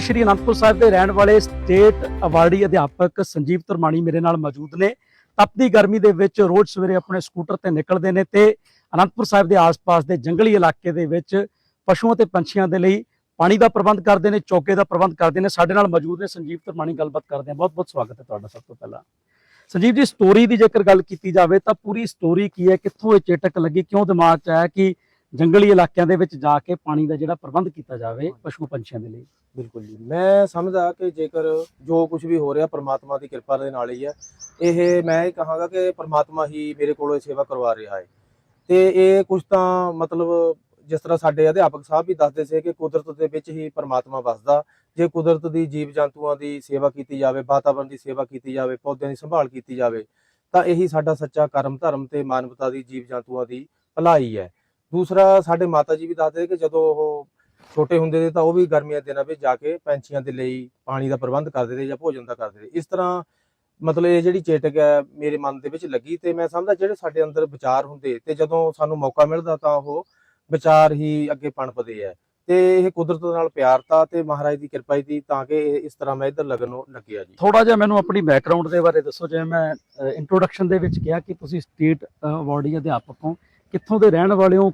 ਸ਼੍ਰੀ ਅਨੰਦਪੁਰ ਸਾਹਿਬ ਦੇ ਰਹਿਣ ਵਾਲੇ ਸਟੇਟ ਅਵਾਰਡੀ ਅਧਿਆਪਕ ਸੰਜੀਵ ਧਰਮਾਣੀ ਮੇਰੇ ਨਾਲ ਮੌਜੂਦ ਨੇ। ਤਪਦੀ ਗਰਮੀ ਦੇ ਵਿੱਚ ਰੋਜ਼ ਸਵੇਰੇ ਆਪਣੇ ਸਕੂਟਰ ਤੇ ਨਿਕਲਦੇ ਨੇ ਤੇ ਅਨੰਦਪੁਰ ਸਾਹਿਬ ਦੇ ਆਸ-ਪਾਸ ਦੇ ਜੰਗਲੀ ਇਲਾਕੇ ਦੇ ਵਿੱਚ ਪਸ਼ੂਆਂ ਤੇ ਪੰਛੀਆਂ ਦੇ ਲਈ ਪਾਣੀ ਦਾ ਪ੍ਰਬੰਧ ਕਰਦੇ ਨੇ, ਚੌਕੇ ਦਾ ਪ੍ਰਬੰਧ ਕਰਦੇ ਨੇ। ਸਾਡੇ ਨਾਲ ਮੌਜੂਦ ਨੇ ਸੰਜੀਵ ਧਰਮਾਣੀ, ਗੱਲਬਾਤ ਕਰਦੇ ਆ ਬਹੁਤ-ਬਹੁਤ ਸਵਾਗਤ ਹੈ ਤੁਹਾਡਾ ਸਭ ਤੋਂ ਪਹਿਲਾਂ। ਸੰਜੀਵ ਜੀ ਸਟੋਰੀ ਦੀ ਜੇਕਰ ਗੱਲ ਕੀਤੀ ਜਾਵੇ ਤਾਂ ਪੂਰੀ ਸਟੋਰੀ ਕੀ ਹੈ, ਕਿੱਥੋਂ ਇਹ ਚੇਟਕ ਲੱਗੀ, ਕਿਉਂ ਦਿਮਾਗ 'ਚ ਆਇਆ ਕਿ ਜੰਗਲੀ ਇਲਾਕਿਆਂ ਦੇ ਵਿੱਚ ਜਾ ਕੇ ਪਾਣੀ ਦਾ ਜਿਹੜਾ ਪ੍ਰਬੰਧ ਕੀਤਾ ਜਾਵੇ ਪਸ਼ੂ ਪੰਛੀਆਂ ਦੇ ਲਈ। ਬਿਲਕੁਲ ਜੀ। ਮੈਂ ਸਮਝਦਾ ਕਿ ਜੇਕਰ ਜੋ ਕੁਝ ਵੀ ਹੋ ਰਿਹਾ ਪ੍ਰਮਾਤਮਾ ਦੀ ਕਿਰਪਾ ਦੇ ਨਾਲ ਹੀ ਹੈ। ਇਹ ਮੈਂ ਇਹ ਕਹਾਂਗਾ ਕਿ ਪ੍ਰਮਾਤਮਾ ਹੀ ਮੇਰੇ ਕੋਲੋਂ ਇਹ ਸੇਵਾ ਕਰਵਾ ਰਿਹਾ ਹੈ। ਤੇ ਇਹ ਕੁਝ ਤਾਂ ਮਤਲਬ ਜਿਸ ਤਰ੍ਹਾਂ ਸਾਡੇ ਅਧਿਆਪਕ ਸਾਹਿਬ ਵੀ ਦੱਸਦੇ ਸੀ ਕਿ ਕੁਦਰਤ ਦੇ ਵਿੱਚ ਹੀ ਪ੍ਰਮਾਤਮਾ ਵਸਦਾ। ਜੇ ਕੁਦਰਤ ਦੀ ਜੀਵ ਜੰਤੂਆਂ ਦੀ ਸੇਵਾ ਕੀਤੀ ਜਾਵੇ ਵਾਤਾਵਰਣ ਦੀ ਸੇਵਾ ਕੀਤੀ ਜਾਵੇ ਪੌਦਿਆਂ ਦੀ ਸੰਭਾਲ ਕੀਤੀ ਜਾਵੇ ਤਾਂ ਇਹੀ ਸਾਡਾ ਸੱਚਾ ਕਰਮ ਧਰਮ ਤੇ ਮਾਨਵਤਾ ਦੀ ਜੀਵ ਜੰਤੂਆਂ ਦੀ ਭਲਾਈ ਹੈ। ਦੂਸਰਾ ਸਾਡੇ ਮਾਤਾ ਜੀ ਵੀ ਦੱਸਦੇ ਕਿ ਜਦੋਂ ਉਹ ਛੋਟੇ ਹੁੰਦੇ ਸੀ ਤਾਂ ਉਹ ਵੀ ਗਰਮੀਆਂ ਦਿਨਾਂ ਵਿੱਚ ਜਾ ਕੇ ਪੰਛੀਆਂ ਦੇ ਲਈ ਪਾਣੀ ਦਾ ਪ੍ਰਬੰਧ ਕਰਦੇ ਰਹੇ ਜਾਂ ਭੋਜਨ ਦਾ ਕਰਦੇ ਰਹੇ ਇਸ ਤਰ੍ਹਾਂ ਮਤਲਬ ਇਹ ਜਿਹੜੀ ਚੇਟਕ ਹੈ ਮੇਰੇ ਮਨ ਦੇ ਵਿੱਚ ਲੱਗੀ ਤੇ ਮੈਂ ਸਮਝਦਾ ਜਿਹੜੇ ਸਾਡੇ ਅੰਦਰ ਵਿਚਾਰ ਹੁੰਦੇ ਤੇ ਜਦੋਂ ਸਾਨੂੰ ਮੌਕਾ ਮਿਲਦਾ ਤਾਂ ਉਹ ਵਿਚਾਰ ਹੀ ਅੱਗੇ ਪਣਪਦੇ ਹੈ ਤੇ ਇਹ ਕੁਦਰਤ ਨਾਲ ਪਿਆਰਤਾ ਤੇ ਮਹਾਰਾਜ ਦੀ ਕਿਰਪਾ ਹੀ ਦੀ ਤਾਂ ਕਿ ਇਸ ਤਰ੍ਹਾਂ ਮੈਂ ਇੱਧਰ ਲੱਗਣ ਲੱਗਿਆ ਜੀ। ਥੋੜਾ ਜਿਹਾ ਮੈਨੂੰ ਆਪਣੀ ਬੈਕਗ੍ਰਾਉਂਡ ਦੇ ਬਾਰੇ ਦੱਸੋ, ਜਿਵੇਂ ਮੈਂ ਇੰਟਰੋਡਕਸ਼ਨ ਦੇ ਵਿੱਚ ਕਿਹਾ ਕਿ ਤੁਸੀਂ ਸਟੇਟ ਅਵਾਰਡੀ ਅਧਿਆਪਕ ਹੋ। ਕਿੱਥੋਂ ਦੇ ਰਹਿਣ ਵਾਲੇ ਹੋ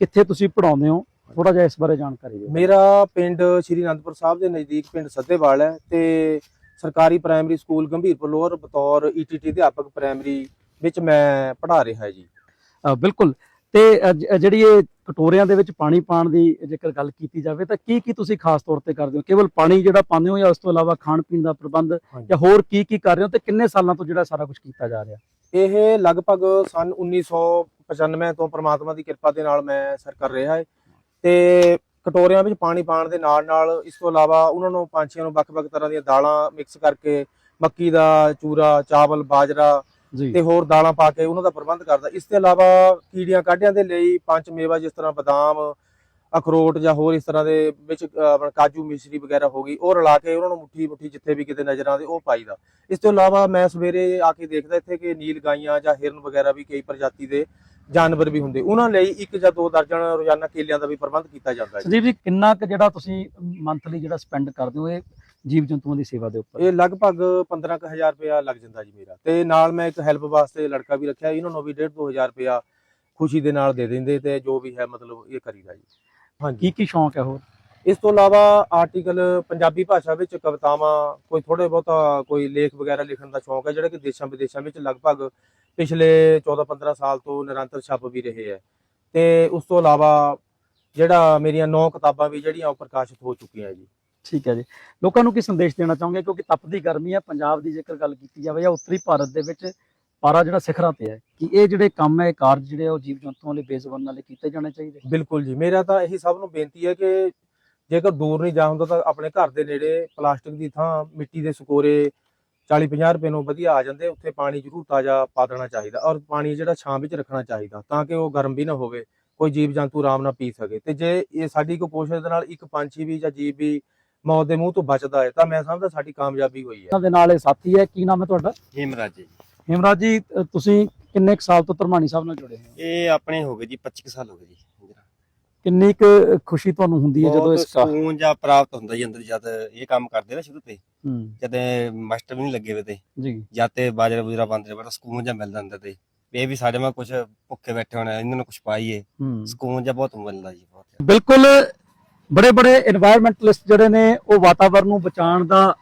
ਕਿੱਥੇ ਤੁਸੀਂ ਪੜਾਉਂਦੇ ਹੋ? ਥੋੜਾ ਜਿਹਾ ਇਸ ਬਾਰੇ ਜਾਣਕਾਰੀ ਦਿਓ। ਮੇਰਾ ਪਿੰਡ ਸ਼੍ਰੀ ਅਨੰਦਪੁਰ ਸਾਹਿਬ ਦੇ ਨਜ਼ਦੀਕ ਪਿੰਡ ਸੱਤੇਵਾਲ ਹੈ ਤੇ ਸਰਕਾਰੀ ਪ੍ਰਾਇਮਰੀ ਸਕੂਲ ਗੰਭੀਰਪੁਰ ਲੋਅਰ ਬਤੌਰ ਈਟੀਟੀ ਅਧਿਆਪਕ ਪ੍ਰਾਇਮਰੀ ਵਿੱਚ ਮੈਂ ਪੜ੍ਹਾ ਰਿਹਾ ਜੀ। ਬਿਲਕੁਲ। ਤੇ ਜਿਹੜੀ ਇਹ ਕਟੋਰਿਆਂ ਦੇ ਵਿੱਚ ਪਾਣੀ ਪਾਣ ਦੀ ਜੇਕਰ ਗੱਲ ਕੀਤੀ ਜਾਵੇ ਤਾਂ ਕੀ ਕੀ ਤੁਸੀਂ ਖਾਸ ਤੌਰ ਤੇ ਕਰਦੇ ਹੋ? ਕੇਵਲ ਪਾਣੀ ਜਿਹੜਾ ਪਾਉਂਦੇ ਹੋ ਜਾਂ ਉਸ ਤੋਂ ਇਲਾਵਾ ਖਾਣ ਪੀਣ ਦਾ ਪ੍ਰਬੰਧ। ਜਾਂ ਹੋਰ ਕੀ ਕੀ ਕਰ ਰਹੇ ਹੋ ਤੇ ਕਿੰਨੇ ਸਾਲਾਂ ਤੋਂ ਜਿਹੜਾ ਸਾਰਾ ਕੁਝ ਕੀਤਾ ਜਾ ਰਿਹਾ? ਇਹ ਲਗਭਗ ਸਨ 1995 ਤੋਂ ਪ੍ਰਮਾਤਮਾ ਦੀ ਕਿਰਪਾ ਦੇ ਨਾਲ ਮੈਂ ਸਰ ਕਰ ਰਿਹਾ ਹੈ ਤੇ ਕਟੋਰਿਆਂ ਵਿੱਚ ਪਾਣੀ ਪਾਣ ਦੇ ਨਾਲ ਨਾਲ ਇਸ ਤੋਂ ਇਲਾਵਾ ਉਹਨਾਂ ਨੂੰ ਪੰਛੀਆਂ ਨੂੰ ਵੱਖ-ਵੱਖ ਤਰ੍ਹਾਂ ਦੀਆਂ ਦਾਲਾਂ ਮਿਕਸ ਕਰਕੇ ਮੱਕੀ ਦਾ ਚੂਰਾ ਚਾਵਲ ਬਾਜਰਾ ਤੇ ਹੋਰ ਦਾਲਾਂ ਪਾ ਕੇ ਉਹਨਾਂ ਦਾ ਪ੍ਰਬੰਧ ਕਰਦਾ। ਇਸ ਤੋਂ ਇਲਾਵਾ ਕੀੜੀਆਂ ਕਾਢਿਆਂ ਦੇ ਲਈ ਪੰਜ ਮੇਵਾ ਜਿਸ ਤਰ੍ਹਾਂ ਬਦਾਮ ਅਖਰੋਟ ਜਾਂ ਹੋਰ ਇਸ ਤਰ੍ਹਾਂ ਦੇ ਵਿੱਚ ਕਾਜੂ ਮਿਸ਼ਰੀ ਵਗੈਰਾ ਹੋ ਗਈ ਉਹ ਰਲਾ ਕੇ ਉਹਨਾਂ ਨੂੰ ਮੁੱਠੀ ਮੁੱਠੀ ਜਿੱਥੇ ਵੀ ਕਿਤੇ ਨਜ਼ਰ ਆਉਂਦੇ ਉਹ ਪਾਈਦਾ। ਇਸ ਤੋਂ ਇਲਾਵਾ ਮੈਂ ਸਵੇਰੇ ਆ ਕੇ ਦੇਖਦਾ ਇੱਥੇ ਕਿ ਨੀਲ ਗਾਈਆਂ ਜਾਂ ਹਿਰਨ ਵਗੈਰਾ ਵੀ ਕਈ ਪ੍ਰਜਾਤੀ ਦੇ ਜਾਨਵਰ ਵੀ ਹੁੰਦੇ। ਉਹਨਾਂ ਲਈ ਇੱਕ ਜਾਂ ਦੋ ਦਰਜਨ ਰੋਜ਼ਾਨਾ ਕੇਲਿਆਂ ਦਾ ਵੀ ਪ੍ਰਬੰਧ ਕੀਤਾ ਜਾਂਦਾ ਹੈ ਸੰਜੀਵ ਜੀ ਕਿੰਨਾ ਕੁ ਜਿਹੜਾ ਤੁਸੀਂ ਮੰਥਲੀ ਜਿਹੜਾ ਸਪੈਂਡ ਕਰਦੇ ਹੋ ਇਹ ਜੀਵ ਜੰਤੂਆਂ ਦੀ ਸੇਵਾ ਦੇ ਉੱਪਰ? ਇਹ ਲਗਭਗ 15000 ਰੁਪਇਆ ਲੱਗ ਜਾਂਦਾ ਜੀ ਮੇਰਾ। ਤੇ ਨਾਲ ਮੈਂ ਇੱਕ ਹੈਲਪ ਵਾਸਤੇ ਲੜਕਾ ਵੀ ਰੱਖਿਆ ਇਹਨਾਂ ਨੂੰ ਵੀ 1.5 2000 ਰੁਪਇਆ ਖੁਸ਼ੀ ਦੇ ਨਾਲ ਦੇ ਦਿੰਦੇ ਤੇ ਜੋ ਵੀ ਹੈ ਮਤਲਬ ਇਹ ਕਰੀਦਾ ਜੀ। ਕੀ ਕੀ ਸ਼ੌਂਕ ਹੈ ਹੋਰ? ਇਸ ਤੋਂ ਇਲਾਵਾ ਆਰਟੀਕਲ ਪੰਜਾਬੀ ਭਾਸ਼ਾ ਵਿੱਚ ਕਵਿਤਾਵਾਂ ਕੋਈ ਥੋੜੇ ਬਹੁਤਾ ਕੋਈ ਲੇਖ ਵਗੈਰਾ ਲਿਖਣ ਦਾ ਸ਼ੌਂਕ ਹੈ ਜਿਹੜਾ ਕਿ ਦੇਸ਼ਾਂ ਵਿਦੇਸ਼ਾਂ ਵਿੱਚ ਲਗਭਗ ਪਿਛਲੇ 14-15 ਸਾਲ ਤੋਂ ਨਿਰੰਤਰ ਛਪ ਵੀ ਰਹੇ ਹੈ। ਤੇ ਉਸ ਤੋਂ ਇਲਾਵਾ ਜਿਹੜਾ ਮੇਰੀਆਂ 9 ਕਿਤਾਬਾਂ ਵੀ ਜਿਹੜੀਆਂ ਉਹ ਪ੍ਰਕਾਸ਼ਿਤ ਹੋ ਚੁੱਕੀਆਂ ਜੀ। ਠੀਕ ਹੈ ਜੀ। ਲੋਕਾਂ ਨੂੰ ਕੀ ਸੰਦੇਸ਼ ਦੇਣਾ ਚਾਹੋਗੇ? ਕਿਉਂਕਿ ਤਪਦੀ ਗਰਮੀ ਹੈ ਪੰਜਾਬ ਦੀ ਜੇਕਰ ਗੱਲ ਕੀਤੀ ਜਾਵੇ ਜਾਂ ਉੱਤਰੀ ਭਾਰਤ ਦੇ ਵਿੱਚ ਪਾਰਾ ਜਿਹੜਾ ਸਿਖਰਾਂ ਤੇ ਹੈ ਕਿ ਇਹ ਜਿਹੜੇ ਕੰਮ ਹੈ ਕਾਰਜ ਜਿਹੜੇ ਆ ਉਹ ਜੀਵ ਜੰਤੂਆਂ ਲਈ ਬੇਜ਼ੁਬਾਨਾਂ ਲਈ ਕੀਤੇ ਜਾਣੇ ਚਾਹੀਦੇ। ਬਿਲਕੁਲ ਜੀ। ਮੇਰਾ ਤਾਂ ਇਹੀ ਸਭ ਨੂੰ ਬੇਨਤੀ ਹੈ ਕਿ ਜੇਕਰ ਦੂਰ ਨਹੀਂ ਜਾ ਹੁੰਦਾ ਤਾਂ ਆਪਣੇ ਘਰ ਦੇ ਨੇੜੇ ਪਲਾਸਟਿਕ ਦੀ ਥਾਂ ਮਿੱਟੀ ਦੇ ਸਕੋਰੇ 40-50 ਰੁਪਏ ਨੂੰ ਵਧੀਆ ਆ ਜਾਂਦੇ ਉੱਥੇ ਪਾਣੀ ਜ਼ਰੂਰ ਤਾਜ਼ਾ ਪਾ ਦੇਣਾ ਚਾਹੀਦਾ ਔਰ ਪਾਣੀ ਜਿਹੜਾ ਛਾਂ ਵਿੱਚ ਰੱਖਣਾ ਚਾਹੀਦਾ ਤਾਂ ਕਿ ਉਹ ਗਰਮ ਵੀ ਨਾ ਹੋਵੇ ਕੋਈ ਜੀਵ ਜੰਤੂ ਆਰਾਮ ਨਾਲ ਪੀ ਸਕੇ। ਤੇ ਜੇ ਇਹ ਸਾਡੀ ਕੋਈ ਕੋਸ਼ਿਸ਼ ਦੇ ਨਾਲ ਇੱਕ ਪੰਛੀ ਵੀ ਜਾਂ ਜੀਵ ਵੀ ਮੌਤ ਦੇ ਮੂੰਹ ਤੋਂ ਬਚਦਾ ਹੈ ਤਾਂ ਮੈਂ ਸਮਝਦਾ ਸਾਡੀ ਕਾਮਯਾਬੀ ਹੋਈ ਹੈ। ਇਹਨਾਂ ਦੇ ਨਾਲ ਇਹ ਸਾਥੀ ਹੈ ਕੀ ਨਾਮ ਹੈ ਤੁਹਾਡਾ? ਹਿਮਰਾਜ ਜੀ। ਹਿਮਰਾਜ ਜੀ ਤੁਸੀਂ ਕਿੰਨੇ ਕੁ ਸਾਲ ਤੋਂ ਧਰਮਾਣੀ ਸਾਹਿਬ ਨਾਲ ਜੁੜੇ ਹੋ? ਇਹ ਆਪਣੇ ਹੋ ਗਏ ਜੀ 25 ਸਾਲ ਹੋ ਗਏ ਜੀ ਕਿੰਨੀ ਕੁ ਖੁਸ਼ੀ ਤੁਹਾਨੂੰ ਹੁੰਦੀ ਹੈ ਜਦੋਂ ਇਸ ਕਾ ਸਕੂਨ ਜਾਂ ਪ੍ਰਾਪਤ ਹੁੰਦਾ ਜੀ ਅੰਦਰ ਜਦ ਇਹ ਕੰਮ ਕਰਦੇ ਨਾ ਸ਼ੁਰੂ ਤੇ। ਜਦ ਮਾਸਟਰ ਵੀ ਨਹੀਂ ਲੱਗੇ ਹੋਏ ਤੇ। ਜੀ। ਜਾਂ ਤੇ ਬਾਜਰਾ ਬੁਜਰਾ ਬੰਦੇ ਬੜਾ ਸਕੂਨ ਜਾਂ ਮਿਲਦਾ ਅੰਦਰ ਤੇ। ਇਹ ਵੀ ਸਾਡੇ ਮੈਂ ਕੁਝ ਭੁੱਖੇ ਬੈਠੇ ਹੋਣਾ ਇਹਨਾਂ ਨੂੰ ਕੁਝ ਪਾਈਏ। ਸਕੂਨ ਜਾਂ ਬਹੁਤ ਮਿਲਦਾ ਜੀ ਬਹੁਤ ਬਿਲਕੁਲ ਬੜੇ ਬੜੇ এনवायरमेंटਲਿਸਟ ਜਿਹੜੇ ਨੇ ਉਹ ਵਾਤਾਵਰਨ ਨੂੰ ਬਚਾਉਣ ਦਾ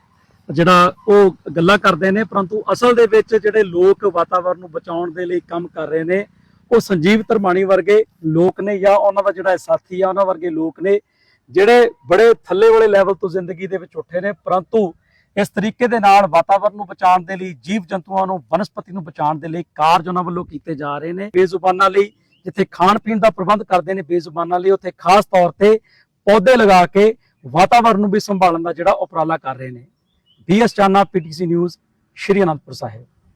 ਜਿਹੜਾ ਉਹ ਗੱਲਾਂ ਕਰਦੇ ਨੇ, ਪਰੰਤੂ ਅਸਲ ਦੇ ਵਿੱਚ ਜਿਹੜੇ ਲੋਕ ਵਾਤਾਵਰਣ ਨੂੰ ਬਚਾਉਣ ਦੇ ਲਈ ਕੰਮ ਕਰ ਰਹੇ ਨੇ, ਉਹ ਸੰਜੀਵ ਧਰਮਾਣੀ ਵਰਗੇ ਲੋਕ ਨੇ ਜਾਂ ਉਹਨਾਂ ਦਾ ਜਿਹੜਾ ਸਾਥੀ ਆ, ਉਹਨਾਂ ਵਰਗੇ ਲੋਕ ਨੇ, ਜਿਹੜੇ ਬੜੇ ਥੱਲੇ ਵਾਲੇ ਲੈਵਲ ਤੋਂ ਜ਼ਿੰਦਗੀ ਦੇ ਵਿੱਚ ਉੱਠੇ ਨੇ, ਪਰੰਤੂ ਇਸ ਤਰੀਕੇ ਦੇ ਨਾਲ ਵਾਤਾਵਰਣ ਨੂੰ ਬਚਾਉਣ ਦੇ ਲਈ, ਜੀਵ ਜੰਤੂਆਂ ਨੂੰ ਵਨਸਪਤੀ ਨੂੰ ਬਚਾਉਣ ਦੇ ਲਈ ਕਾਰਜ ਉਹਨਾਂ ਵੱਲੋਂ ਕੀਤੇ ਜਾ ਰਹੇ ਨੇ। ਬੇਜ਼ੁਬਾਨਾਂ ਲਈ ਜਿੱਥੇ ਖਾਣ ਪੀਣ ਦਾ ਪ੍ਰਬੰਧ ਕਰਦੇ ਨੇ, ਬੇਜ਼ੁਬਾਨਾਂ ਲਈ ਉੱਥੇ ਖਾਸ ਤੌਰ ਤੇ ਪੌਦੇ ਲਗਾ ਕੇ ਵਾਤਾਵਰਣ ਨੂੰ ਵੀ ਸੰਭਾਲਣ ਦਾ ਜਿਹੜਾ ਉਪਰਾਲਾ ਕਰ ਰਹੇ ਨੇ। BS Chana PTC news Shri Anandpur Sahib.